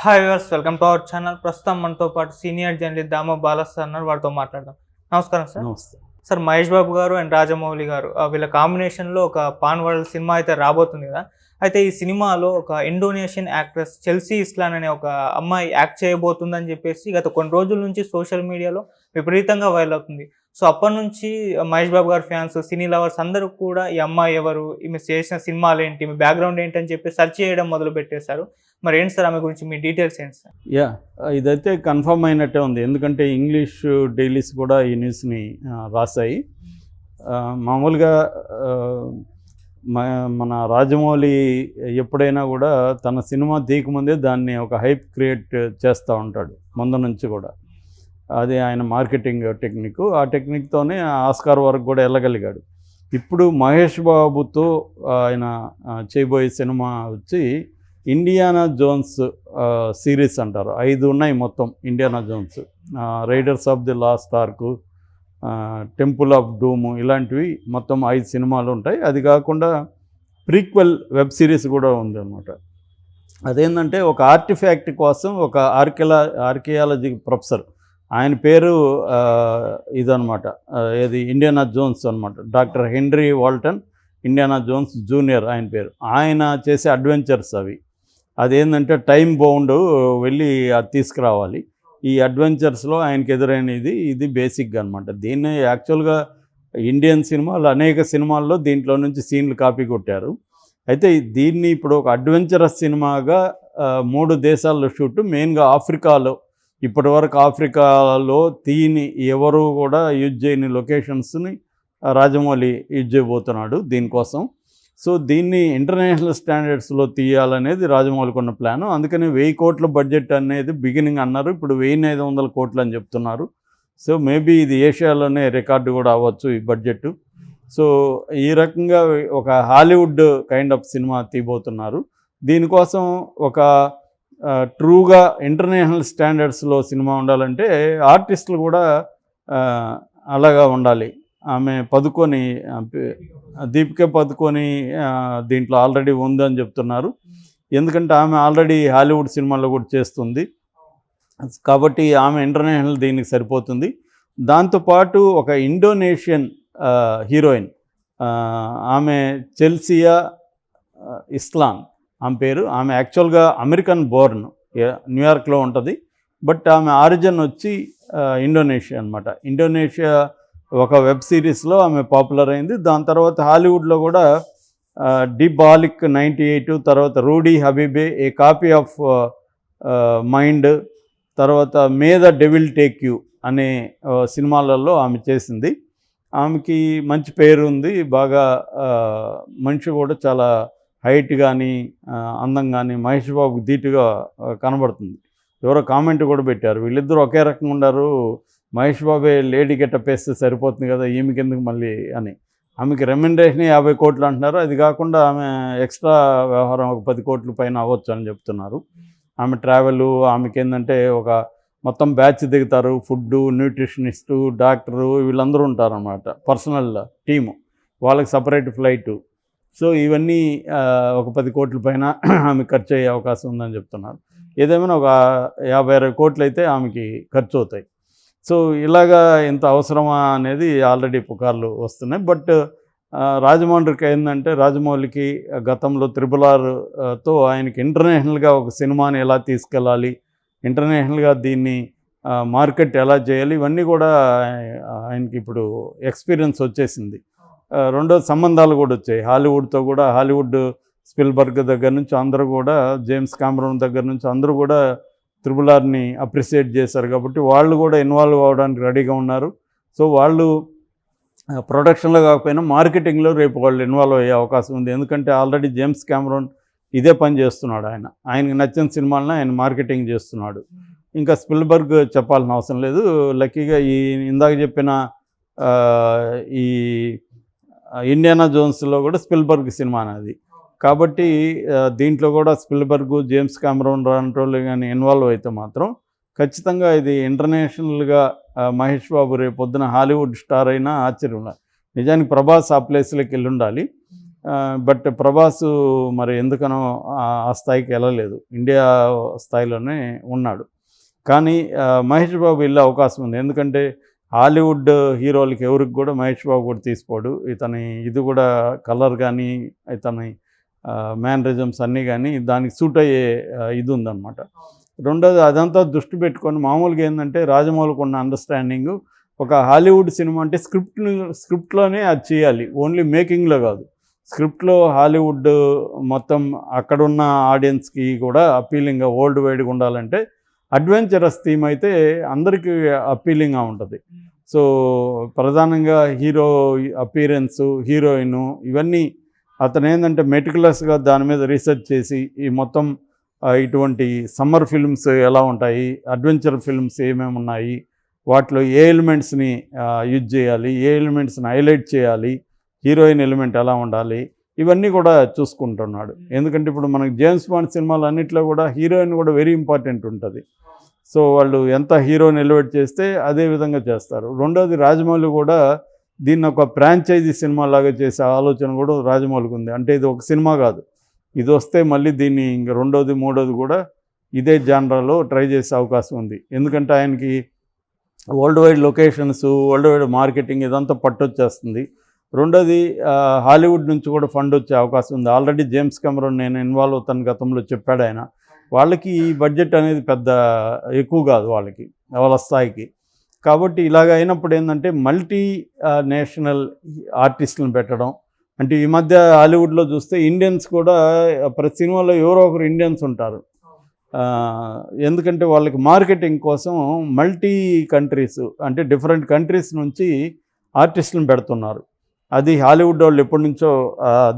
Hi viewers welcome to our channel. ప్రస్తుతం మనతో పాటు senior journalist Dama Balas sir ఉన్నారు. వారితో మాట్లాడదాం. నమస్కారం సార్. నమస్తే. సార్ మహేష్ బాబు గారు అండ్ రాజమౌళి గారు వీళ్ళ కాంబినేషన్లో ఒక పాన్ వరల్డ్ సినిమా అయితే రాబోతుంది కదా. అయితే ఈ సినిమాలో ఒక ఇండోనేషియన్ యాక్ట్రెస్ చెల్సీ ఇస్లాన్ అనే ఒక అమ్మాయి యాక్ట్ చేయబోతుందని చెప్పేసి గత కొన్ని రోజుల నుంచి సోషల్ మీడియాలో విపరీతంగా వైరల్ అవుతుంది. సో అప్పటి నుంచి మహేష్ బాబు గారి ఫ్యాన్స్ సినీ లవర్స్ అందరూ కూడా ఈ అమ్మాయి ఎవరు ఈమె చేసిన సినిమాలు ఏంటి మీ బ్యాక్గ్రౌండ్ ఏంటి అని చెప్పి సెర్చ్ చేయడం మొదలు పెట్టేశారు మరి ఏంటి సార్ ఆమె గురించి? మీ డీటెయిల్స్ ఏంటి సార్? యా ఇదైతే కన్ఫర్మ్ అయినట్టే ఉంది. ఎందుకంటే ఇంగ్లీష్ డైలీస్ కూడా ఈ న్యూస్ని రాశాయి. మామూలుగా మన రాజమౌళి ఎప్పుడైనా కూడా తన సినిమా తీయకముందే దాన్ని ఒక హైప్ క్రియేట్ చేస్తూ ఉంటాడు ముందు నుంచి కూడా. అది ఆయన మార్కెటింగ్ టెక్నిక్. ఆ టెక్నిక్తోనే ఆస్కార్ వరకు కూడా వెళ్ళగలిగాడు. ఇప్పుడు మహేష్ బాబుతో ఆయన చేయబోయే సినిమా వచ్చి ఇండియానా జోన్స్ సిరీస్ అంటారు. ఐదు ఉన్నాయి మొత్తం Indiana Jones. Raiders of the lost ark temple of doom ఇలాంటివి మొత్తం ఐదు సినిమాలు ఉంటాయి. అది కాకుండా ప్రీక్వెల్ వెబ్ సిరీస్ కూడా ఉంది అనమాట అదేంటంటే ఒక ఆర్టిఫ్యాక్ట్ కోసం ఒక ఆర్కియలా ఆర్కియాలజీ ప్రొఫెసర్ ఆయన పేరు ఇదనమాట ఇది ఏది? ఇండియానా జోన్స్ అనమాట doctor Henry Walton Indiana Jones junior ఆయన పేరు. ఆయన చేసే అడ్వెంచర్స్ అవి. అదేంటంటే టైం బౌండ్ వెళ్ళి అది తీసుకురావాలి. ఈ అడ్వెంచర్స్లో ఆయనకి ఎదురైనది ఇది బేసిక్గా అనమాట దీన్ని యాక్చువల్గా ఇండియన్ సినిమాలు అనేక సినిమాల్లో దీంట్లో నుంచి సీన్లు కాపీ కొట్టారు. అయితే దీన్ని ఇప్పుడు ఒక అడ్వెంచరస్ సినిమాగా మూడు దేశాల్లో షూట్ మెయిన్గా ఆఫ్రికాలో ఇప్పటి వరకు ఆఫ్రికాలో తీని ఎవరు కూడా యూజ్ చేయని లొకేషన్స్ని రాజమౌళి యూజ్ చేయబోతున్నాడు దీనికోసం. సో దీన్ని ఇంటర్నేషనల్ స్టాండర్డ్స్లో తీయాలనేది రాజమౌళికున్న ప్లాను ప్లాన్. అందుకని వెయ్యి కోట్ల బడ్జెట్ అనేది బిగినింగ్ అన్నారు. ఇప్పుడు వెయ్యి ఐదు వందల కోట్లు అని చెప్తున్నారు. సో మేబీ ఇది ఏషియాలోనే రికార్డు కూడా అవ్వచ్చు ఈ బడ్జెట్ సో ఈ రకంగా ఒక హాలీవుడ్ కైండ్ ఆఫ్ సినిమా తీయబోతున్నారు. దీనికోసం ఒక ట్రూగా ఇంటర్నేషనల్ స్టాండర్డ్స్లో సినిమా ఉండాలంటే ఆర్టిస్టులు కూడా అలాగా ఉండాలి. ఆమె పదుకొని దీపిక పదుకొని దీంట్లో ఆల్రెడీ ఉందని చెప్తున్నారు. ఎందుకంటే ఆమె ఆల్రెడీ హాలీవుడ్ సినిమాల్లో కూడా చేస్తుంది. కాబట్టి ఆమె ఇంటర్నేషనల్ దీనికి సరిపోతుంది. దాంతోపాటు ఒక ఇండోనేషియన్ హీరోయిన్ ఆమె చెల్సియా ఇస్లాం ఇస్లాన్ ఆమె పేరు. ఆమె యాక్చువల్గా అమెరికన్ బోర్న్ న్యూయార్క్లో ఉంటుంది. బట్ ఆమె ఆరిజిన్ వచ్చి ఇండోనేషియా అనమాట ఇండోనేషియా ఒక వెబ్ సిరీస్లో ఆమె పాపులర్ అయింది. దాని తర్వాత హాలీవుడ్లో కూడా డి బాలిక్ నైంటీ ఎయిట్ తర్వాత Rudy Habibie a copy of mind తర్వాత may the devil take you అనే సినిమాలలో ఆమె చేసింది. ఆమెకి మంచి పేరు ఉంది. బాగా మనిషి కూడా చాలా హైట్ కానీ అందం కానీ మహేష్ బాబుకి ధీటుగా కనబడుతుంది. ఎవరో కామెంట్ కూడా పెట్టారు. వీళ్ళిద్దరూ ఒకే రకంగా ఉన్నారు మహేష్ బాబే లేడీ గెటప్ వేస్తే సరిపోతుంది కదా ఈమెకి ఎందుకు మళ్ళీ అని. ఆమెకి రెమ్యునరేషన్ యాభై కోట్లు అంటున్నారు. అది కాకుండా ఆమె ఎక్స్ట్రా వ్యవహారం ఒక పది కోట్ల పైన అవ్వచ్చు అని చెప్తున్నారు. ఆమె ట్రావెల్ ఆమెకి ఏంటంటే ఒక మొత్తం బ్యాచ్ దిగుతారు. ఫుడ్ న్యూట్రిషనిస్టు డాక్టరు వీళ్ళందరూ ఉంటారన్నమాట. పర్సనల్ టీము వాళ్ళకి సపరేట్ ఫ్లైటు సో ఇవన్నీ ఒక పది కోట్ల పైన ఆమె ఖర్చు అయ్యే అవకాశం ఉందని చెప్తున్నారు. ఏదేమైనా ఒక యాభై అరవై కోట్లు అయితే ఆమెకి ఖర్చు అవుతాయి. సో ఇలాగా ఇంత అవసరమా అనేది ఆల్రెడీ పుకార్లు వస్తున్నాయి. బట్ రాజమౌళికి ఏంటంటే రాజమౌళికి గతంలో త్రిబుల్ ఆర్తో ఆయనకి ఇంటర్నేషనల్గా ఒక సినిమాని ఎలా తీసుకెళ్ళాలి ఇంటర్నేషనల్గా దీన్ని మార్కెట్ ఎలా చేయాలి ఇవన్నీ కూడా ఆయనకి ఇప్పుడు ఎక్స్పీరియన్స్ వచ్చేసింది. రెండో సంబంధాలు కూడా వచ్చాయి. హాలీవుడ్తో కూడా హాలీవుడ్ స్పిల్బర్గ్ దగ్గర నుంచి అందరూ కూడా జేమ్స్ కామరూన్ దగ్గర నుంచి అందరూ కూడా త్రిబుల్ ఆర్ని అప్రిషియేట్ చేశారు కాబట్టి వాళ్ళు కూడా ఇన్వాల్వ్ అవ్వడానికి రెడీగా ఉన్నారు. సో వాళ్ళు ప్రొడక్షన్లో కాకపోయినా మార్కెటింగ్లో రేపు వాళ్ళు ఇన్వాల్వ్ అయ్యే అవకాశం ఉంది. ఎందుకంటే ఆల్రెడీ జేమ్స్ కెమెరాన్ ఇదే పని చేస్తున్నాడు ఆయన. ఆయనకి నచ్చిన సినిమాలను ఆయన మార్కెటింగ్ చేస్తున్నాడు. ఇంకా స్పిల్బర్గ్ చెప్పాల్సిన అవసరం లేదు. లక్కీగా ఈ ఇందాక చెప్పిన ఈ ఇండియానా జోన్స్లో కూడా స్పిల్బర్గ్ సినిమా అనేది కాబట్టి దీంట్లో కూడా స్పిల్బర్గ్ జేమ్స్ కామరోన్ రాంటోళ్ళు కానీ ఇన్వాల్వ్ అయితే మాత్రం ఖచ్చితంగా ఇది ఇంటర్నేషనల్గా మహేష్ బాబు రేపు పొద్దున హాలీవుడ్ స్టార్ అయినా ఆశ్చర్యం నిజానికి ప్రభాస్ ఆ ప్లేస్లోకి వెళ్ళి ఉండాలి బట్ ప్రభాస్ మరి ఎందుకనో ఆ- స్థాయికి వెళ్ళలేదు. ఇండియా స్థాయిలోనే ఉన్నాడు. కానీ మహేష్ బాబు వెళ్ళే అవకాశం ఉంది. ఎందుకంటే హాలీవుడ్ హీరోలకి ఎవరికి కూడా మహేష్ బాబు కూడా తీసుకోడు ఇతని ఇది కూడా కలర్ కానీ ఇతని మ్యానరిజమ్స్ అన్నీ కానీ దానికి సూట్ అయ్యే ఇది ఉందన్నమాట. రెండోది అదంతా దృష్టి పెట్టుకొని మామూలుగా ఏంటంటే రాజమౌళికి ఉన్న అండర్స్టాండింగ్ ఒక హాలీవుడ్ సినిమా అంటే స్క్రిప్ట్ స్క్రిప్ట్లోనే అది చేయాలి. ఓన్లీ మేకింగ్లో కాదు. స్క్రిప్ట్లో హాలీవుడ్ మొత్తం అక్కడున్న ఆడియన్స్కి కూడా అపీలింగ్గా వరల్డ్ వైడ్గా ఉండాలంటే అడ్వెంచరస్ థీమ్ అయితే అందరికీ అపీలింగ్గా ఉంటుంది. సో ప్రధానంగా హీరో అపీరెన్స్ హీరోయిన్ ఇవన్నీ అతను ఏంటంటే మెటికులస్గా దాని మీద రీసెర్చ్ చేసి ఈ మొత్తం ఇటువంటి సమ్మర్ ఫిల్మ్స్ ఎలా ఉంటాయి అడ్వెంచర్ ఫిల్మ్స్ ఏమేమి ఉన్నాయి వాటిలో ఏ ఎలిమెంట్స్ని యూజ్ చేయాలి ఏ ఎలిమెంట్స్ని హైలైట్ చేయాలి హీరోయిన్ ఎలిమెంట్ ఎలా ఉండాలి ఇవన్నీ కూడా చూసుకుంటున్నాడు. ఎందుకంటే ఇప్పుడు మనకి జేమ్స్ బాండ్ సినిమాలు అన్నిట్లో కూడా హీరోయిన్ కూడా వెరీ ఇంపార్టెంట్ ఉంటుంది. సో వాళ్ళు ఎంత హీరోని ఎలివేట్ చేస్తే అదే విధంగా చేస్తారు. రెండోది రాజమౌళి కూడా దీన్ని ఒక ఫ్రాంచైజీ సినిమా లాగా చేసే ఆలోచన కూడా రాజమౌళికి ఉంది. అంటే ఇది ఒక సినిమా కాదు. ఇది వస్తే మళ్ళీ దీన్ని ఇంక రెండోది మూడోది కూడా ఇదే జానరాలో ట్రై చేసే అవకాశం ఉంది. ఎందుకంటే ఆయనకి world wide locations world wide marketing ఇదంతా పట్టొచ్చేస్తుంది. రెండోది హాలీవుడ్ నుంచి కూడా ఫండ్ వచ్చే అవకాశం ఉంది. ఆల్రెడీ జేమ్స్ కెమెరాన్ నేను ఇన్వాల్వ్ అవుతాను గతంలో చెప్పాడు ఆయన. వాళ్ళకి ఈ బడ్జెట్ అనేది పెద్ద ఎక్కువ కాదు వాళ్ళకి వాళ్ళ స్థాయికి. కాబట్టి ఇలాగ అయినప్పుడు ఏంటంటే మల్టీ నేషనల్ ఆర్టిస్టులను పెట్టడం. అంటే ఈ మధ్య హాలీవుడ్లో చూస్తే ఇండియన్స్ కూడా ప్రతి సినిమాలో ఎవరో ఒకరు ఇండియన్స్ ఉంటారు. ఎందుకంటే వాళ్ళకి మార్కెటింగ్ కోసం మల్టీ కంట్రీస్ అంటే డిఫరెంట్ కంట్రీస్ నుంచి ఆర్టిస్టులను పెడుతున్నారు. అది హాలీవుడ్ వాళ్ళు ఎప్పటి నుంచో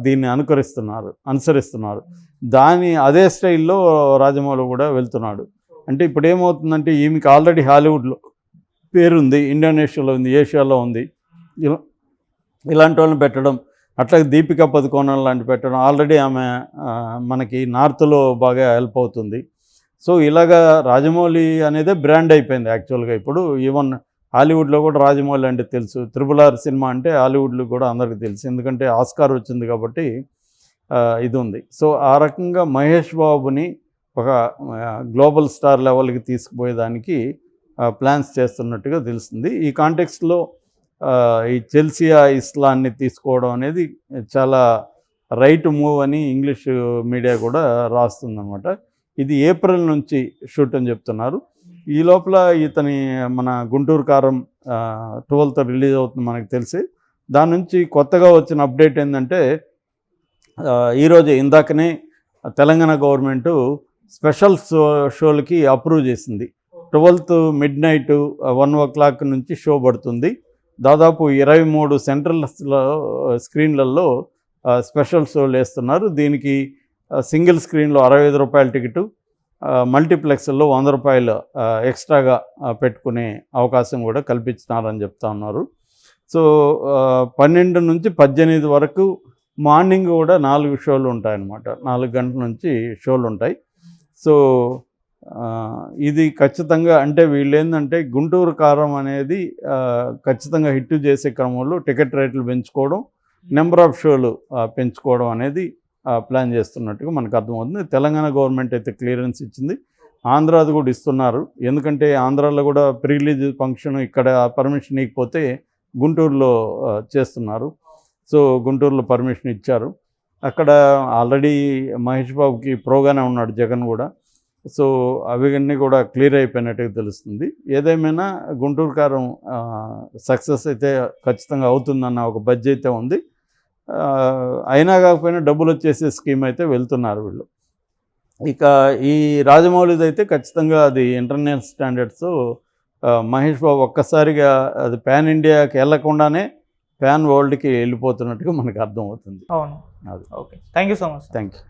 దీన్ని అనుకరిస్తున్నారు అనుసరిస్తున్నారు. దాని అదే స్టైల్లో రాజమౌళి కూడా వెళ్తున్నాడు. అంటే ఇప్పుడు ఏమవుతుందంటే ఈమెకి ఆల్రెడీ హాలీవుడ్లో పేరుంది ఇండోనేషియాలో ఉంది ఏషియాలో ఉంది. ఇలా ఇలాంటి వాళ్ళని పెట్టడం అట్లాగే దీపికా పదుకోణం లాంటి పెట్టడం ఆల్రెడీ ఆమె మనకి నార్త్లో బాగా హెల్ప్ అవుతుంది. సో ఇలాగా రాజమౌళి అనేదే బ్రాండ్ అయిపోయింది యాక్చువల్గా ఇప్పుడు. ఈవెన్ హాలీవుడ్లో కూడా రాజమౌళి అంటే తెలుసు. త్రిబుల్ ఆర్ సినిమా అంటే హాలీవుడ్లో కూడా అందరికీ తెలుసు. ఎందుకంటే ఆస్కార్ వచ్చింది కాబట్టి ఇది ఉంది. సో ఆ రకంగా మహేష్ బాబుని ఒక గ్లోబల్ స్టార్ లెవెల్కి తీసుకుపోయేదానికి ప్లాన్స్ చేస్తున్నట్టుగా తెలుస్తుంది. ఈ కాంటెక్స్ట్లో ఈ చెల్సియా ఇస్లాన్ని తీసుకోవడం అనేది చాలా రైట్ మూవ్ అని ఇంగ్లీష్ మీడియా కూడా రాస్తుందన్నమాట. ఇది ఏప్రిల్ నుంచి షూట్ అని చెప్తున్నారు. ఈ లోపల ఇతని మన గుంటూరు కారం ట్వెల్త్ రిలీజ్ అవుతుంది మనకు తెలిసి. దాని నుంచి కొత్తగా వచ్చిన అప్డేట్ ఏంటంటే ఈరోజు ఈరోజే ఇందాకనే తెలంగాణ గవర్నమెంటు స్పెషల్ షో షోలకి అప్రూవ్ చేసింది. Twelfth midnight one o'clock నుంచి షో పడుతుంది. దాదాపు ఇరవై మూడు సెంట్రల్స్లో స్క్రీన్లలో స్పెషల్ షోలు వేస్తున్నారు దీనికి సింగిల్ స్క్రీన్లో అరవై ఐదు రూపాయల టికెట్ మల్టీప్లెక్స్లో వంద రూపాయలు ఎక్స్ట్రాగా పెట్టుకునే అవకాశం కూడా కల్పించినారని చెప్తా ఉన్నారు. సో పన్నెండు నుంచి పద్దెనిమిది వరకు మార్నింగ్ కూడా నాలుగు షోలు ఉంటాయన్నమాట. నాలుగు గంటల నుంచి షోలు ఉంటాయి. సో ఇది ఖచ్చితంగా అంటే వీళ్ళు ఏంటంటే గుంటూరు కారం అనేది ఖచ్చితంగా హిట్ చేసే క్రమంలో టికెట్ రేట్లు పెంచుకోవడం నెంబర్ ఆఫ్ షోలు పెంచుకోవడం అనేది ప్లాన్ చేస్తున్నట్టుగా మనకు అర్థమవుతుంది. తెలంగాణ గవర్నమెంట్ అయితే క్లియరెన్స్ ఇచ్చింది. ఆంధ్రాది కూడా ఇస్తున్నారు. ఎందుకంటే ఆంధ్రాలో కూడా ప్రీ రిలీజ్ ఫంక్షన్ ఇక్కడ పర్మిషన్ ఇవ్వకపోతే గుంటూరులో చేస్తున్నారు. సో గుంటూరులో పర్మిషన్ ఇచ్చారు. అక్కడ ఆల్రెడీ మహేష్ బాబుకి ప్రోగానే ఉన్నాడు జగన్ కూడా. సో అవన్నీ కూడా క్లియర్ అయిపోయినట్టుగా తెలుస్తుంది. ఏదేమైనా గుంటూరు కారం సక్సెస్ అయితే ఖచ్చితంగా అవుతుందన్న ఒక బడ్జెట్ అయితే ఉంది. అయినా కాకపోయినా డబ్బులు వచ్చేసే స్కీమ్ అయితే వెళ్తున్నారు వీళ్ళు. ఇక ఈ రాజమౌళిది అయితే ఖచ్చితంగా అది ఇంటర్నేషనల్ స్టాండర్డ్స్ మహేష్ బాబు ఒక్కసారిగా అది పాన్ ఇండియాకి వెళ్ళకుండానే పాన్ వరల్డ్కి వెళ్ళిపోతున్నట్టుగా మనకు అర్థమవుతుంది. అవును. అది. Okay. Thank you so much. Thank you